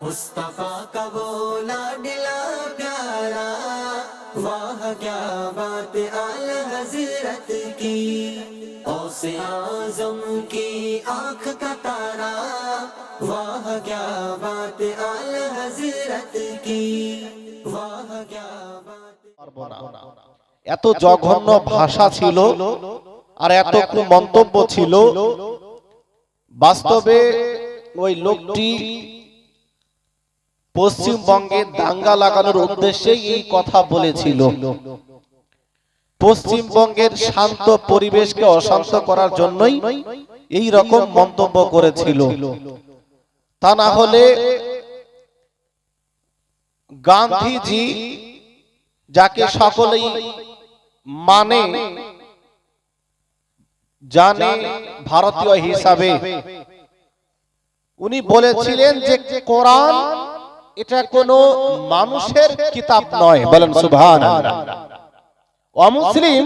मुस्तफा का वो लाडला प्यारा वाह क्या बात आल हजरत की औसे आजम की आंख का तारा वाह क्या बात आल हजरत की वाह क्या बात পারবো না। এত জঘন্য ভাষা ছিল আর এত মন্তব্য ছিল বাস্তবে ওই লোকটি পশ্চিমবঙ্গে দাঙ্গা লাগানোর উদ্দেশ্যে এই কথা বলেছিল। পশ্চিমবঙ্গের শান্ত পরিবেশকে অশান্ত করার জন্যই এই রকম মন্তব্য করেছিল। তা না হলে গান্ধীজি, যাকে সকলেই মানে জানে ভারতীয় হিসাবে, উনি বলেছিলেন যে কোরআন এটা কোনো মানুষের কিতাব নয়। বলেন সুবহান অমুসলিম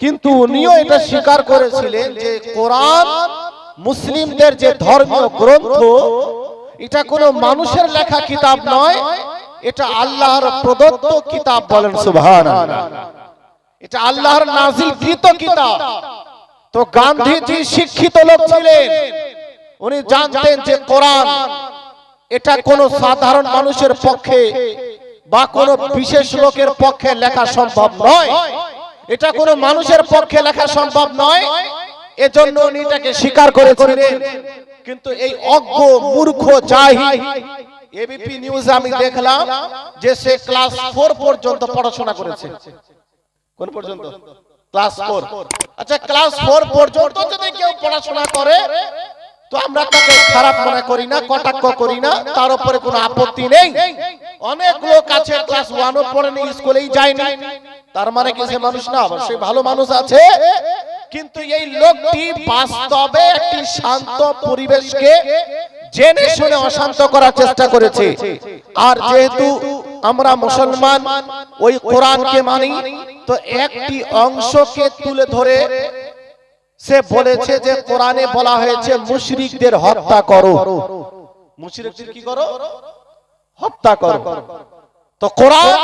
কিন্তু উনিও এটা স্বীকার করেছিলেন যে কোরআন মুসলিমদের যে ধর্মীয় গ্রন্থ, এটা কোনো মানুষের লেখা কিতাব নয়, এটা আল্লাহর প্রদত্ত কিতাব, বলেন সুবহান এটা আল্লাহর নাজিলকৃত কিতাব। তো গান্ধীজি শিক্ষিত লোক ছিলেন। উনি জানতেন যে কোরআন এটা কোন সাধারণ মানুষের পক্ষে বা কোন বিশেষ লোকের পক্ষে লেখা সম্ভব নয়। এটা কোন মানুষের পক্ষে লেখা সম্ভব নয়। এজন্য উনি এটাকে স্বীকার করেছিলেন। কিন্তু এই অজ্ঞ মূর্খ জাহিল এবিপি নিউজ আমি দেখলাম যে সে ক্লাস ফোর পর্যন্ত পড়াশোনা করেছে। কোন পর্যন্ত? ক্লাস ফোর আচ্ছা ক্লাস ফোর পর্যন্ত যদি কেউ পড়াশোনা করে তো আমরা তাকে খারাপ মনে করি না, কটাক্ষ করি না, তার উপরে কোনো আপত্তি নেই। অনেক লোক আছে ক্লাস ওয়ানও পড়েনি, স্কুলেই যায়নি। তার মানে কি সে মানুষ না? অবশ্যই ভালো মানুষ আছে। কিন্তু এই লোকটি বাস্তবে একটি শান্ত পরিবেশকে জেনে শুনে অশান্ত করার চেষ্টা করেছে। আর যেহেতু আমরা মুসলমান, ওই কোরআনকে মানি, তো একটি অংশকে তুলে ধরে সে বলেছে যে কোরআনে বলা হয়েছে, মুশরিকদের হত্যা করো। মুশরিকদের কি করো? হত্যা করো। তো কোরআন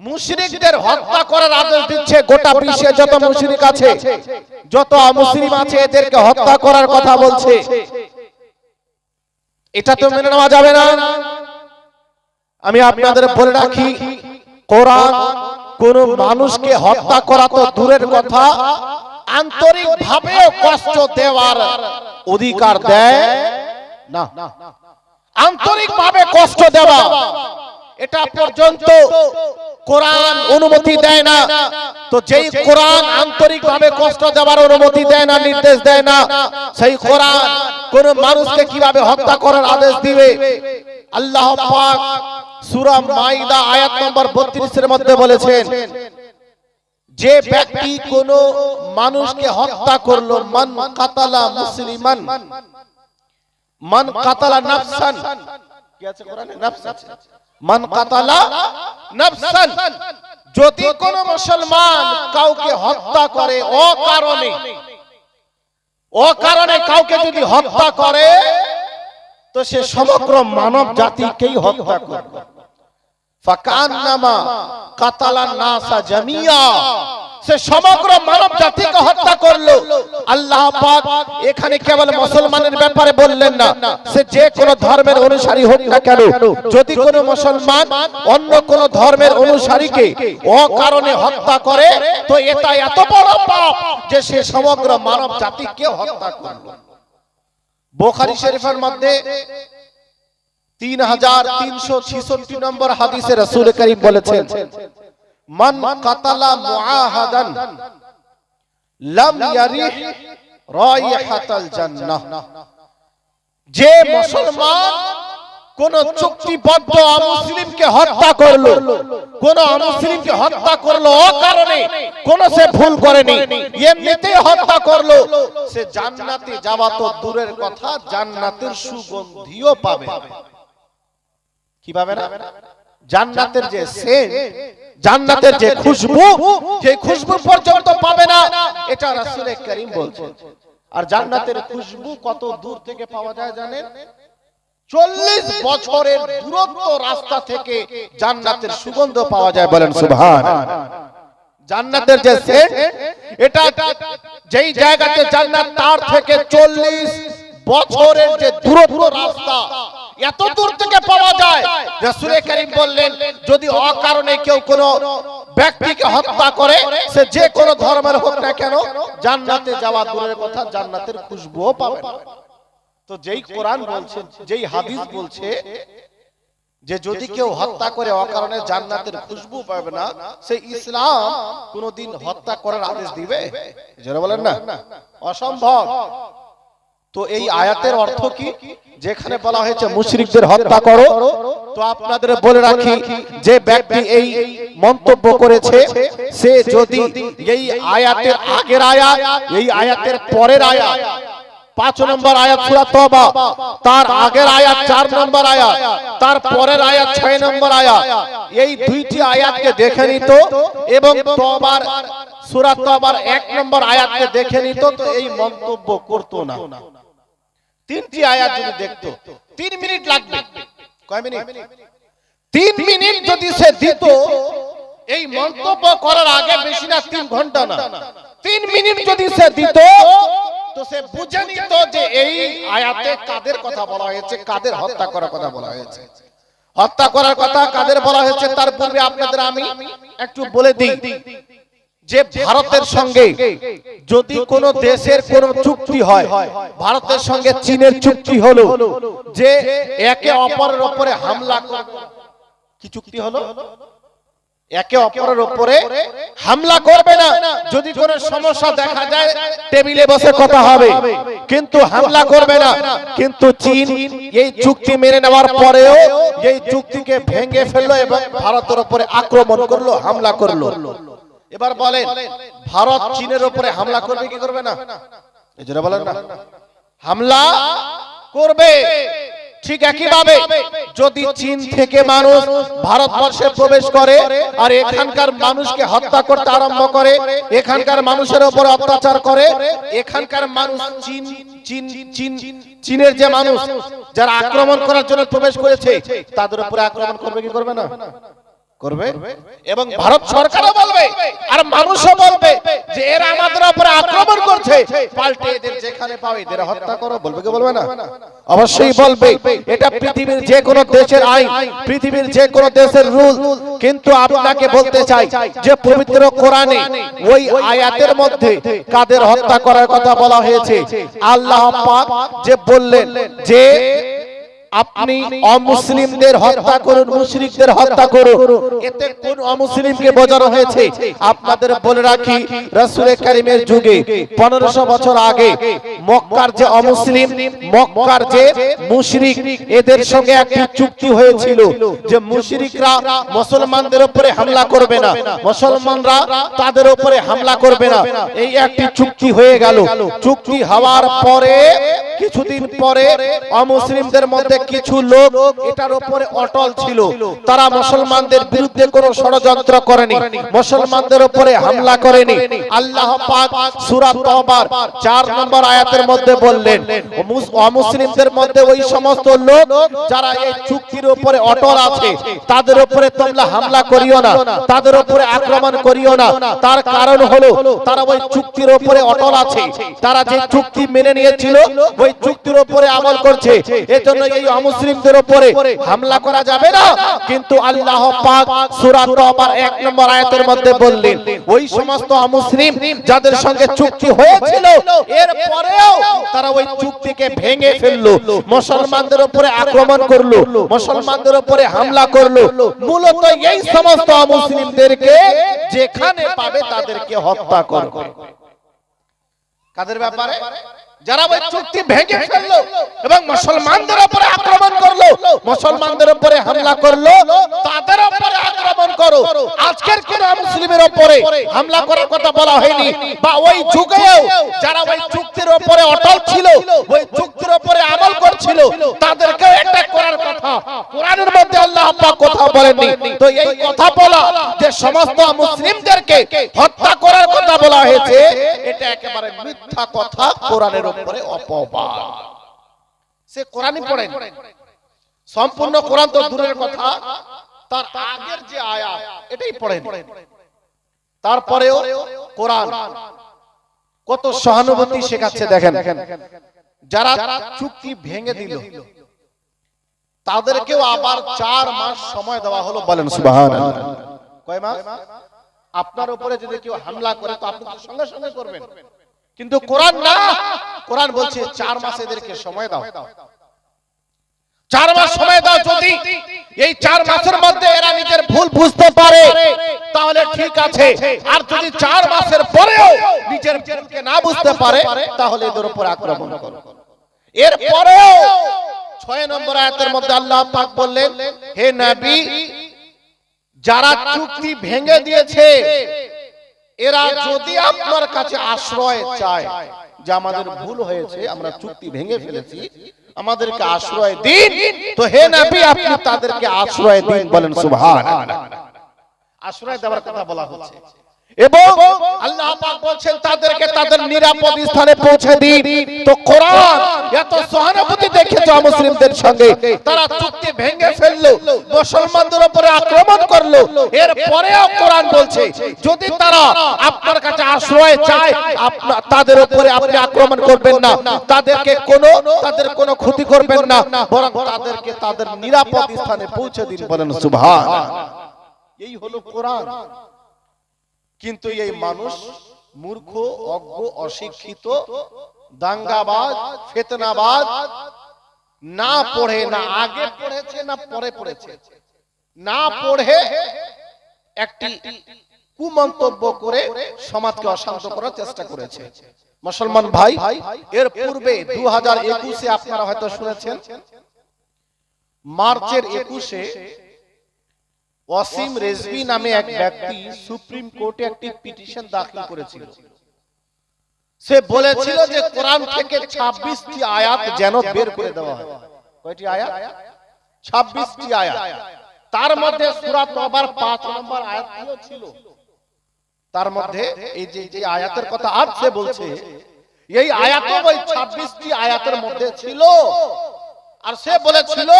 মুশরিকদের হত্যা করার আদেশ দিচ্ছে, গোটা বিশ্বে যত মুশরিক আছে, যত মুসলিম আছে, এদেরকে হত্যা করার কথা বলছে। এটা তো মেনে নেওয়া যাবে না। আমি আপনাদের বলে রাখি, কোরআন কোন মানুষকে হত্যা করা তো দূরের কথা। আন্তরিক ভাবে কষ্ট দেওয়ার অধিকার দেয়? না। আন্তরিক ভাবে কষ্ট দেওয়া। এটা পর্যন্ত কোরআন অনুমতি দেয় না। তো যেই কোরআন আন্তরিক ভাবে কষ্ট দেওয়ার অনুমতি দেয় না নির্দেশ দেয় না সেই কোরআন কোন মানুষকে কীভাবে হত্যা করার আদেশ দিবে? আল্লাহ পাক সূরা মাইদা আয়াত নম্বর 32 এর মধ্যে বলেছেন যে ব্যক্তি কোন মানুষকে হত্যা করল, মান কাতালা মুসলিমান। মান কাতালা নাফসান। মান কাতালা নাফসান। যদি কোন মুসলমান কাউকে হত্যা করে ও কারণে ও কারণে কাউকে যদি হত্যা করে, তো সে সমগ্র মানব জাতিকেই হত্যা করবে। যে কোন ধর্মের অনুসারী কেন, যদি কোন মুসলমান অন্য কোন ধর্মের অনুসারীকে ও কারণে হত্যা করে, তো এটা এত বড় পাপ যে সে সমগ্র মানব জাতিকে হত্যা করল। বোখারি শরীফের মধ্যে তিন নম্বর হাদিসে রসুল করিম বলেছেন, মান কাতালা যে মুসলমান কোন চুক্তিবদ্ধ অমুসলিমকে হত্যা করল, কোন অমুসলিমকে হত্যা করল ও কারণে কোন সে ভুল করেনি, এমনিতে হত্যা করল, সে জান্নাতে যাওয়া তো দূরের কথা, জান্নাতের সুগন্ধিও পাবে। কি পাবে না? জান্নাতের যে সেন্ট জান্নাতের যে খুশবু সেই খুশবু পর্যন্ত পাবে না। এটা রাসূল করিম বলছেন। আর জান্নাতের খুশবু কত দূর থেকে পাওয়া যায় জানেন? চল্লিশ বছরের দূরত্ব রাস্তা থেকে জান্নাতের সুগন্ধ পাওয়া যায় বলেন সুবহান জান্নাতের যে সেন্ট এটা যেই জায়গাতে জান্নাত তার থেকে চল্লিশ বছরের যে দূরত্ব রাস্তা। এত দূর থেকে পাওয়া যায়। রাসূলে কারীম বললেন যদি অকারণে কেউ কোনো ব্যক্তিকে হত্যা করে সে যে কোনো ধর্মের হোক না কেন জান্নাতে যাওয়া দূরের কথা জান্নাতের খুশবুও পাবে না। তো যেই কোরআন বলছে যেই হাদিস বলছে যে যদি কেউ হত্যা করে অকারণে জান্নাতের খুশবু পাবে না সে ইসলাম কোনদিন হত্যা করার আদেশ দিবে। যারা বলেন না? অসম্ভব। তো এই আয়াতের অর্থ কি? যেখানে বলা হয়েছে মুশরিকদের হত্যা করো। তো আপনাদের বলে রাখি যে ব্যক্তি এই মন্তব্য করেছে সে যদি এই আয়াতের আগের আয়াত এই আয়াতের পরের আয়াত পাঁচ নম্বর আয়াত সূরা তওবা তার আগের আয়াত চার নম্বর আয়াত তার পরের আয়াত ছয় নম্বর আয়াত এই দুইটি আয়াতকে দেখে নিত এবং তওবার সূরা তওবার এক নম্বর আয়াতকে দেখে নিত তো এই মন্তব্য করতো না। তিনটি আয়াত যদি দেখতো তিন মিনিট লাগবে। কয় মিনিট? তিন মিনিট যদি সে দিত এই মন্তব্য করার আগে বেশি না। তিন ঘণ্টা না। তিন মিনিট যদি সে দিত তো সে বুঝে নিত যে এই আয়াতে কাদের কথা বলা হয়েছে কাদের হত্যা করার কথা বলা হয়েছে। হত্যা করার কথা কাদের বলা হয়েছে তার পূর্বে আপনাদের আমি একটু বলে দিই। যে ভারতের সঙ্গে যদি কোন দেশের কোন চুক্তি হয়, ভারতের সঙ্গে চীনের চুক্তি হলো যে একে অপরের উপরে হামলা কি চুক্তি হলো? একে অপরের উপরে হামলা করবে না। যদি কোনো সমস্যা দেখা যায়, টেবিলে বসে কথা হবে। কিন্তু হামলা করবে না। কিন্তু চীন এই চুক্তি মেনে নেওয়ার পরেও এই চুক্তিকে ভেঙে ফেলল এবং ভারতের উপরে আক্রমণ করল, হামলা করল। এবার বলেন, ভারত চীনের উপরে হামলা করবে কি করবে না? এই জন্য বলেন না। হামলা করবে। ঠিক একইভাবে যদি চীন থেকে মানুষ ভারতবর্ষে প্রবেশ করে আর এখানকার মানুষকে হত্যা করতে আরম্ভ করে, এখানকার মানুষের উপর অত্যাচার করে, এখানকার মানুষ চীন চীন চীন, চীনের যে মানুষ যারা আক্রমণ করার জন্য প্রবেশ করেছে, তাদের উপরে আক্রমণ করবে কি করবে না? করবে এবং ভারত সরকারও বলবে আর মানুষও বলবে যে এরা আমাদের উপরে আক্রমণ করছে। পাল্টে এদের যেখানে পাও এদের হত্যা করো বলবে কি বলবে না? অবশ্যই বলবে এটা পৃথিবীর যে কোনো দেশের আইন পৃথিবীর যে কোনো দেশের রুল কিন্তু আপনাকে বলতে চাই যে পবিত্র কোরআনে ওই আয়াতের মধ্যে কাদের হত্যা করার কথা বলা হয়েছে? আল্লাহ পাক যে বললেন যে আপনি অমুসলিমদের হত্যা করুন মুশরিকদের হত্যা করুন। এতে কোন অমুসলিমকে বোঝানো হয়েছে? আপনাদের বলে রাখি রাসূল কারীমের যুগে 1500 বছর আগে মক্কার যে অমুসলিম মক্কার যে মুশরিক এদের সঙ্গে একটি চুক্তি হয়েছিল যে মুশরিকরা মুসলমানদের উপরে হামলা করবে না। মুসলমানরা তাদের উপরে হামলা করবে না। এই একটি চুক্তি হয়ে গেল। চুক্তি হওয়ার পরে কিছুদিন পরে অমুসলিমদের মধ্যে কিছু লোক এটার উপরে অটল ছিল। তারা মুসলমানদের বিরুদ্ধে কোনো ষড়যন্ত্র করেনি। মুসলমানদের উপরে হামলা করেনি। আল্লাহ পাক সূরা তওবার 4 নম্বর আয়াতের মধ্যে বললেন অমুসলিমদের মধ্যে ওই সমস্ত লোক যারা এই চুক্তির উপরে অটল আছে, তাদের উপরে তোমরা হামলা করিও না, তাদের উপরে আক্রমণ করিও না। তার কারণ হলো, তারা ওই চুক্তির উপরে অটল আছে। তারা যে চুক্তি মেনে নিয়েছিল, ওই চুক্তির উপরে আমল করছে। এজন্য এই অমুসলিমদের উপরে হামলা করা যাবে না। কিন্তু আল্লাহ পাক সূরা তওবার 1 নম্বর আয়াতের মধ্যে বললেন, ওই সমস্ত অমুসলিম যাদের সঙ্গে চুক্তি হয়েছিল এর পরেও তারা ওই চুক্তিকে ভেঙে ফেলল, মুসলমানদের উপরে আক্রমণ করল, মুসলমানদের উপরে হামলা করল। মূলত এই সমস্ত অমুসলিমদেরকে যেখানে পাবে তাদেরকে হত্যা করবে। কাদের ব্যাপারে? যারা ওই চুক্তি ভেঙে ফেলল এবং মুসলমানদের উপরে আক্রমণ করল মুসলমানদের উপরে হামলা করল তাদের উপরে আক্রমণ করো। আজকের কোন মুসলিমের উপরে হামলা করার কথা বলা হয়নি বা ওই যুগেও যারা ওই চুক্তির উপরে অটল ছিল ওই চুক্তির উপরে আমল করছিল তাদেরকে অ্যাটাক করার কথা। কোরআনের মধ্যে আল্লাহ পাক কথা বলেননি। তো এই কথা বলা, যে সমস্ত মুসলিমদেরকে হত্যা করার কথা বলা হয়েছে, এটা একেবারে মিথ্যা কথা, কোরআনের উপরে অপবাদ। সে কোরআনই পড়েন। সম্পূর্ণ কোরআন তো দূরের কথা। তার আগের যে আয়াত, এটাই পড়েন। তারপরেও কোরআন কত সহানুভূতি শেখাচ্ছে, দেখেন। যারা চুক্তি ভেঙে দিল তাদেরকেও আবার চার মাস সময় দেওয়া হলো বলেন কয় মাস? আপনার উপরে যদি কেউ হামলা করে তো আপনি সঙ্গে সঙ্গে করবেন। কিন্তু কোরআন না কোরআন বলছে চার মাস এদেরকে সময় দাও। চার মাস সময় দাও যদি এই চার মাসের মধ্যে এরা নিজের ভুল বুঝতে পারে তাহলে ঠিক আছে। আর যদি চার মাসের পরেও নিজের ভুলকে না বুঝতে পারে তাহলে এদের উপর আক্রমণ করো এর পরেও ছয় নম্বর আয়াতের মধ্যে আল্লাহ পাক বললেন, হে নবী, যারা চুক্তি ভেঙে দিয়েছে, এরা যদি আপনার কাছে আশ্রয় চায় যে আমাদের ভুল হয়েছে, আমরা চুক্তি ভেঙে ফেলেছি, আমাদেরকে আশ্রয় দিন। তো হে নবী, আপনি তাদেরকে আশ্রয় দিন বলেন, সুবহানাল্লাহ। আশ্রয় দেওয়ার কথা বলা হচ্ছে। এবং আল্লাহ পাক বলছেন তাদেরকে তাদের নিরাপদ স্থানে পৌঁছে দিন। তো কোরআন এত সহানুভূতি দেখেছে মুসলিমদের সঙ্গে। তারা চুক্তি ভেঙে ফেলল মুসলমানদের উপরে আক্রমণ করল। এর পরেও কোরআন বলছে যদি তারা আপনার কাছে আশ্রয় চায় আপনার তাদের উপরে আপনি আক্রমণ করবেন না। তাদেরকে কোনো তাদের কোনো ক্ষতি করবেন না। বরং তাদেরকে তাদের নিরাপদ স্থানে পৌঁছে দিন বলেন সুবহান। এই হলো কোরআন। কিন্তু এই মানুষ মূর্খ অজ্ঞ অশিক্ষিত দাঙ্গাবাজ ফেতনাবাজ না পড়ে না আগে পড়েছে না পরে পড়েছে। না পড়ে একটি কুমন্তব্য করে সমাজকে অশান্ত করার চেষ্টা করেছে। মুসলমান ভাই এর পূর্বে দু হাজার একুশে আপনারা হয়তো শুনেছেন মার্চের একুশে ওয়াসিম রেজভি নামে এক ব্যক্তি সুপ্রিম কোর্টে একটি পিটিশন দাখিল করেছিল। সে বলেছিল যে কোরআন থেকে 26টি আয়াত যেন বের করে দেওয়া হয়। কয়টি আয়াত? 26টি আয়াত। তার মধ্যে সূরা তওবার 5 নম্বর আয়াতটিও ছিল? তার মধ্যে এই যে যে আয়াতের কথা আজ সে বলছে এই আয়াত ওই 26টি আয়াতের মধ্যে ছিল। আর সে বলেছিল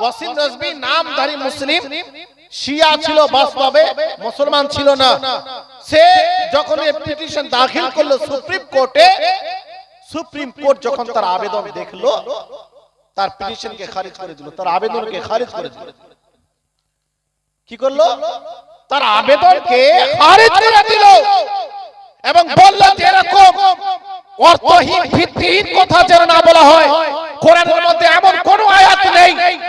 ওয়াসিম রাজবি নামধারী মুসলিম শিয়া ছিল বাস্তবে মুসলমান ছিল না। সে যখন পিটিশন দাখিল করল সুপ্রিম কোর্টে সুপ্রিম কোর্ট যখন তার আবেদন দেখল তার পিটিশনকে খারিজ করে দিল তার আবেদনকে খারিজ করে দিল। কি করল? তার আবেদনকে খারিজ করে দিল। এবং বলল যে এরকম অর্থহীন ভিত্তিহীন কথা যেন না বলা হয়। কোরআনের মধ্যে এমন কোন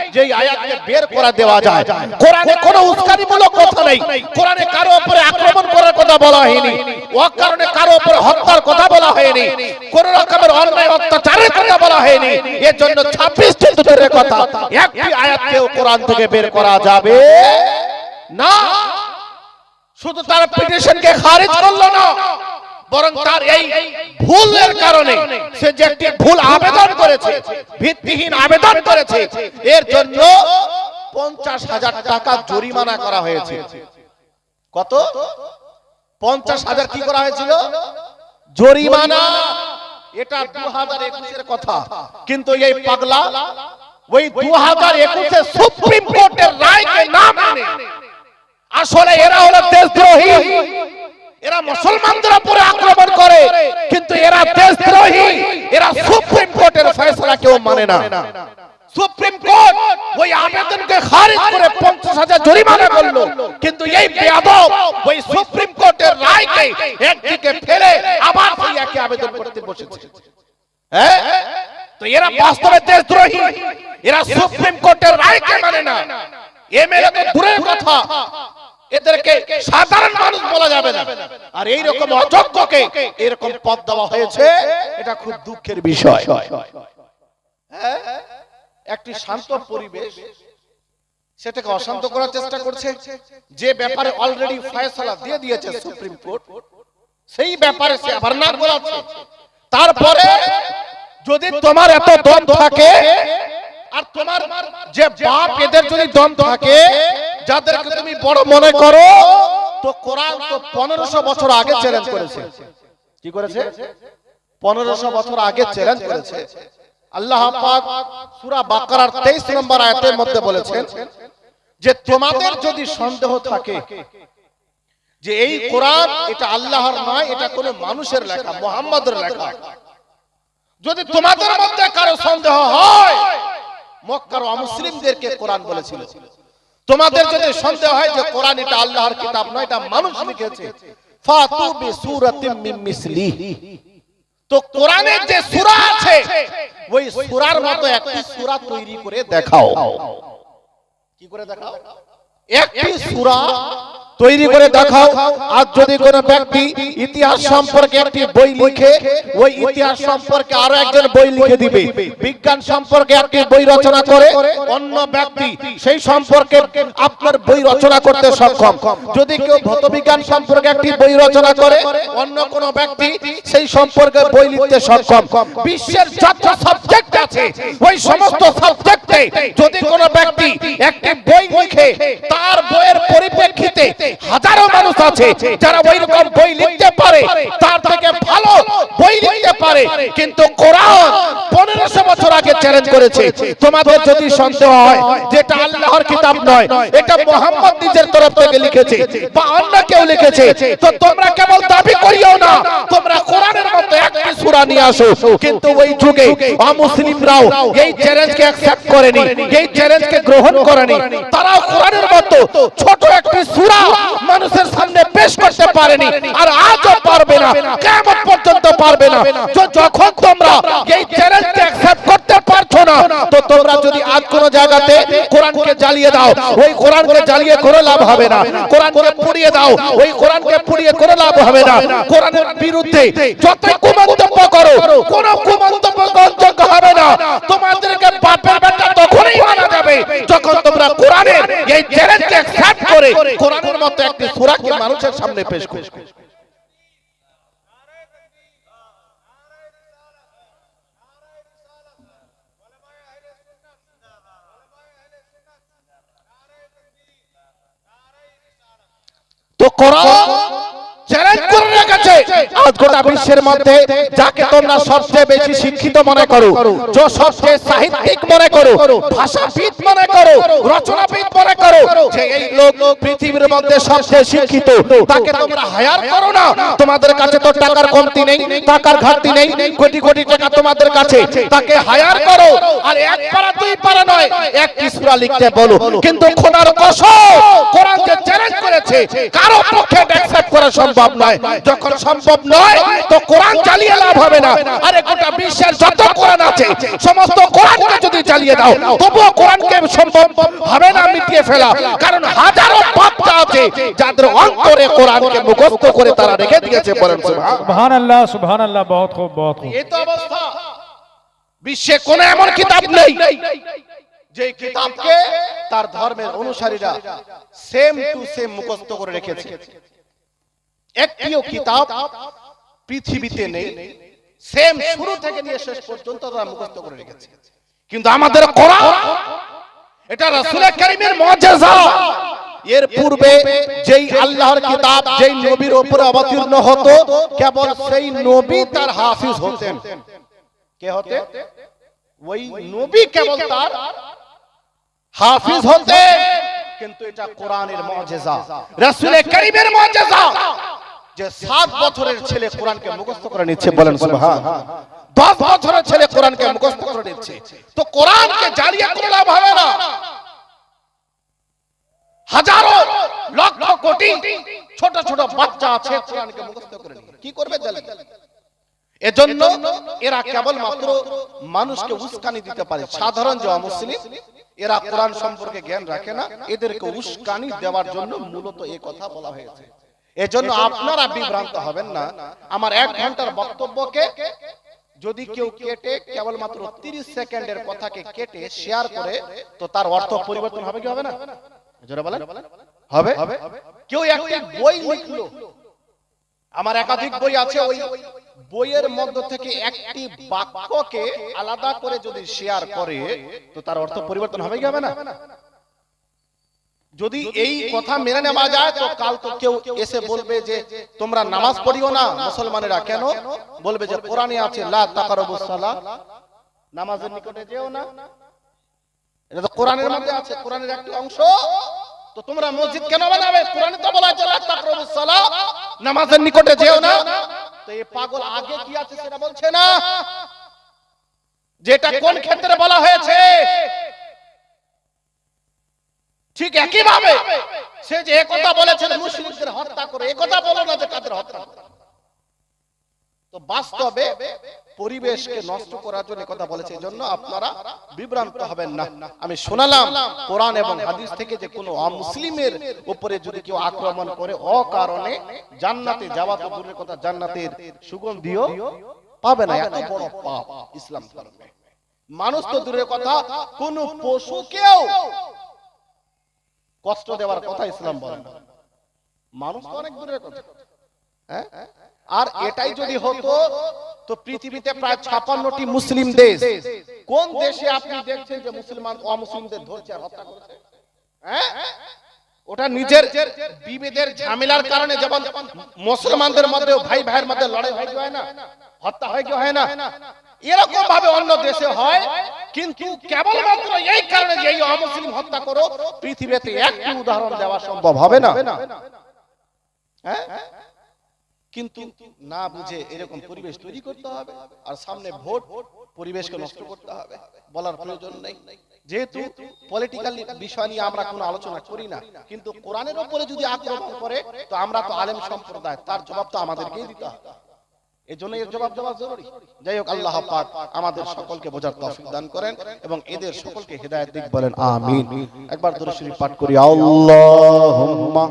আয়াত নেই যে এই আয়াতকে বের করে দেওয়া যায় কোরআনে কোনো উস্কানিমূলক কথা নেই। কোরআনে কারও উপরে আক্রমণ করার কথা বলা হয়নি। অকারণে কারও উপরে হত্যার কথা বলা হয়নি। কোন রকমের অন্যায় অত্যাচারের কথা বলা হয়নি। এর জন্য 26 টি দূরের কথা একটি আয়াতকেও কোরআন থেকে বের করা যাবে না। শুধু তার পিটিশনকে খারিজ করল না। বরং তার এই ভুলের কারণে সে যে একটি ভুল আবেদন করেছে ভিত্তিহীন আবেদন করেছে এর জন্য পঞ্চাশ হাজার টাকা জরিমানা করা হয়েছে। কত? পঞ্চাশ হাজার কি করা হয়েছিল? জরিমানা। এটা দু হাজার একুশের কথা। কিন্তু এই পাগলা ওই দু হাজার একুশে সুপ্রিম কোর্টের রায়কে না মানে। আসলে এরা হলো দেশদ্রোহী। এরা মুসলমানদের উপরে আক্রমণ করে কিন্তু এরা দেশদ্রোহী এরা সুপ্রিম কোর্টের ফয়সালা কেউ মানে না। সুপ্রিম কোর্ট ওই আবেদনকে খারিজ করে পঞ্চাশ হাজার জরিমানা করল। কিন্তু এই বেয়াদব ওই সুপ্রিম কোর্টের রায়কে একদিকে ফেলে আবার সেই একই আবেদন করতে বসেছে। হ্যাঁ? তো এরা বাস্তবে দেশদ্রোহী। এরা সুপ্রিম কোর্টের রায়কে মানে না। এমএলএ তো দূরের কথা। এদেরকে সাধারণ মানুষ বলা যাবে না। আর এই রকম অযোগ্যকে এরকম পদ দেওয়া হয়েছে এটা খুব দুঃখের বিষয়। হ্যাঁ? একটি শান্ত পরিবেশ সেটাকে অশান্ত করার চেষ্টা করছে যে ব্যাপারে অলরেডি ফয়সালা দিয়ে দিয়েছে সুপ্রিম কোর্ট সেই ব্যাপারে সে আবার না বলাচ্ছে। তারপরে যদি তোমার এত দম থাকে আর তোমার যে বাপ এদের যদি দম থাকে যাদেরকে তুমি বড় মনে করো তো কোরআন তো পনেরোশো বছর আগে চ্যালেঞ্জ করেছে। কি করেছে? পনেরোশো বছর আগে চ্যালেঞ্জ করেছে। আল্লাহ পাক সূরা বাকারার 23 নম্বর আয়াতের মধ্যে বলেছেন যে তোমাদের যদি সন্দেহ থাকে যে এই কোরআন এটা আল্লাহর নয় এটা কোনো মানুষের লেখা মুহাম্মাদের লেখা। যদি তোমাদের মধ্যে কারও সন্দেহ হয় মক্কার অমুসলিমদেরকে কোরআন বলেছিল। তোমাদের যদি সন্দেহ হয় যে কোরআন এটা আল্লাহর কিতাব নয় এটা মানুষ লিখেছে। ফাতু বিসূরাতিম মিন মিসলি। তো কোরআনের যে সূরা আছে ওই সূরার মতো একটি সূরা তৈরি করে দেখাও। কি করে দেখাও? একটি সূরা তৈরি করে দেখাও। আর যদি কোন ব্যক্তি ইতিহাস সম্পর্কে একটি বই লিখে ওই ইতিহাস সম্পর্কে আরও একজন বই লিখে দিবে। বিজ্ঞান সম্পর্কে একটি বই রচনা করে অন্য ব্যক্তি সেই সম্পর্কে আপনার বই রচনা করতে সক্ষম। যদি কেউ ভৌতবিজ্ঞান সম্পর্কে একটি বই রচনা করে অন্য কোন ব্যক্তি সেই সম্পর্কে বই লিখতে সক্ষম। বিশ্বের যত সাবজেক্ট আছে ওই সমস্ত সাবজেক্টে যদি কোন ব্যক্তি একটি বই লিখে তার বইয়ের পরিপ্রেক্ষিতে হাজারো মানুষ আছে যারা ওই রকম বই লিখতে পারে, তার থেকে ভালো বই লিখতে পারে। কিন্তু কোরআন পনেরোশো বছর আগে চ্যালেঞ্জ করেছে। তোমাদের যদি সন্দেহ হয় যেটা আল্লাহর কিতাব নয়, এটা মোহাম্মদ নিজের তরফ থেকে লিখেছে, বা অন্য কেউ লিখেছে, তো তোমরা কেবল দাবি করিও না। তোমরা কোরআনের মতো একটি নিয়ে আসো কিন্তু ওই যুগে অমুসলিমরাও এই চ্যালেঞ্জকে অ্যাকসেপ্ট করেনি, এই চ্যালেঞ্জকে গ্রহণ করেনি। তারা কোরআনের মতো ছোট একটি সূরা মানুষের সামনে পেশ করতে পারেনি আর আজও পারবে না, কিয়ামত পর্যন্ত পারবে না। যখন তোমরা এই চ্যালেঞ্জকে অ্যাকসেপ্ট না তো তোমরা যদি আজ কোন জায়গাতে কোরআনকে জ্বালিয়ে দাও, ওই কোরআনকে জ্বালিয়ে করে লাভ হবে না। কোরআনকে পুড়িয়ে দাও, ওই কোরআনকে পুড়িয়ে করে লাভ হবে না। কোরআনের বিরুদ্ধে যত কুমন্তব্য করো, কোন কুমন্তব্য গ্রহণযোগ্য হবে না। তোমাদেরকে বাপের বেটা তখনই মানা যাবে যখন তোমরা কোরআনের এই চ্যালেঞ্জকে অ্যাকসেপ্ট করে কোরআনের মতো একটি সূরাকে মানুষের সামনে পেশ করো। তাকে হায়ার করো তোমাদের কাছে তো টাকার কমতি নেই, টাকার ঘাটতি নেই, কোটি কোটি টাকা তোমাদের কাছে, তাকে হায়ার করো। আর এক পারা দুই পারা নয় একটি সূরা লিখতে বলো। কিন্তু কসম চ্যালেঞ্জ করেছে, কারও পক্ষে সম্ভব সম্ভব নয়। যখন সম্ভব নয় তো কোরআন চালিয়ে লাভ হবে না। আরে গোটা বিশ্বের যত কোরআন আছে সমস্ত কোরআনকে যদি চালিয়ে দাও তবুও কোরআনকে সম্ভব হবে না মিটিয়ে ফেলা। কারণ হাজারো বাচ্চা আছে যাদের অন্তরে কোরআনকে মুখস্থ করে তারা রেখে দিয়েছে বলেন সুবহানাল্লাহ সুবহানাল্লাহ বহুত খুব বহুত খুব। এই তো অবস্থা। বিশ্বে কোনো এমন কিতাব নেই যে কিতাবকে তার ধর্মের অনুসারীরা সেম টু সেম মুখস্থ করে রেখেছে। একটিও কিতাব পৃথিবীতে নেই। সেম শুরু থেকে নিয়ে শেষ পর্যন্ত তারা মুখস্থ করে রেখেছে। কিন্তু আমাদের কোরআন এটা রাসূলের কারীমের মুআজিজা এর পূর্বে যেই আল্লাহর কিতাব যেই নবীর উপরে অবতীর্ণ হতো কেবল সেই নবী তার হাফিজ হতেন। কে হতে? ওই নবী কেবল তার হাফিজ হতে কিন্তু এটা কোরআনের মুআজিজা রাসূলের কারীমের মুআজিজা যে সাত বছরের ছেলে কোরআনকে মুখস্থ করে নিচ্ছে বলেন সুবহান। দশ বছরের ছেলে কোরআনকে মুখস্থ করে নিচ্ছে। তো কোরআনকে জারিয়া করে লাভ হবে না। হাজারো লক্ষ কোটি ছোট ছোট বাচ্চা আছে কোরআনকে মুখস্থ করে কি করবে জানেন এজন্য এরা কেবল মাত্র মানুষকে উস্কানি দিতে পারে। সাধারণ যে অমুসলিম এরা কোরআন সম্পর্কে জ্ঞান রাখে না। এদেরকে উস্কানি দেওয়ার জন্য মূলত এই কথা বলা হয়েছে। এজন্য আপনারা বিভ্রান্ত হবেন না। আমার এক ঘণ্টার বক্তব্যকে যদি কেউ কেটে কেবলমাত্র তিরিশ সেকেন্ডের কথাকে কেটে শেয়ার করে তো তার অর্থ পরিবর্তন হবে কি হবে না? জোরে বলেন? হবে? কেউ একটি বই লিখলো। আমার একাধিক বই আছে ওই বইয়ের মধ্য থেকে একটি বাক্যকে আলাদা করে যদি শেয়ার করে তো তার অর্থ পরিবর্তন হবে কি হবে না। যদি এই কথা মেনে নেওয়া যায় তো কাল তো কেউ এসে বলবে যে তোমরা নামাজ পড়িও না মুসলমানেরা কেন? বলবে যে কোরআনে আছে লা তাকারাবুস সালাহ নামাজের নিকটে যেও না। এটা তো কোরআনের মধ্যে আছে কোরআনের একটি অংশ। তো তোমরা মসজিদ কেন বানাবে? কোরআনে তো বলা আছে লা তাকরাবুস সালাহ নামাজের নিকটে যেও না। তো এই পাগল আগে কি আছে সেটা বলছে না? যেটা কোন ক্ষেত্রে বলা হয়েছে? ঠিক একই ভাবে সে যে একথা বলেছে মুসলিমদের হত্যা করে একথা বলো না যে কাদের হত্যা তো বাস্তবে পরিবেশকে নষ্ট করার জন্য কথা বলেছে এই জন্য আপনারা বিভ্রান্ত হবেন না। আমি শোনালাম কোরআন এবং হাদিস থেকে যে কোনো অমুসলিমের উপরে যদি কেউ আক্রমণ করে অকারণে জান্নাতে যাওয়া তো দূরের কথা জান্নাতের সুগন্ধিও পাবে না এত বড় পাপ ইসলাম ধর্মে। মানুষ তো দূরের কথা কোন পশুকেও কষ্ট দেওয়ার কথা ইসলাম বলে। মানুষ তো অনেক দূরের কথা। হ্যাঁ? আর এটাই যদি হতো, তো পৃথিবীতে প্রায় ছাপান্নটি মুসলিম দেশ। কোন দেশে আপনি দেখছেন যে মুসলমান, অমুসলিমদের ধরছে আর হত্যা করছে? হ্যাঁ? ওটা নিজের বিভেদের ঝামেলার কারণে যেমন মুসলমানদের মধ্যে ভাই ভাইয়ের মধ্যে লড়াই হয় না, হত্যা হয় কি হয় না। এরকম ভাবে অন্য দেশে হয় কিন্তু কেবলমাত্র এই কারণে যে এই অমুসলিম হত্যা করো, পৃথিবীতে একটি উদাহরণ দেওয়া সম্ভব হবে না। হ্যাঁ? কিন্তু না বুঝে এরকম পরিবেশ তৈরি করতে হবে, আর সামনে ভোট, পরিবেশকে নষ্ট করতে হবে, বলার প্রয়োজন নেই। যেহেতু পলিটিক্যাল বিষয় নিয়ে আমরা কোনো আলোচনা করি না, কিন্তু কোরআনের উপরে যদি আক্রমণ করে, তো আমরা তো আলেম সম্প্রদায়, তার জবাব তো আমাদেরকেই দিতে হবে। এই এর জবাব দেওয়া জরুরি। যাই হোক, আল্লাহ পাক আমাদের সকলকে বোঝার তৌফিক দান করেন এবং এদের সকলকে হেদায়েত দিক বলেন, আমিন। একবার দরুদ শরীফ পাঠ করি, আল্লাহুম্মা।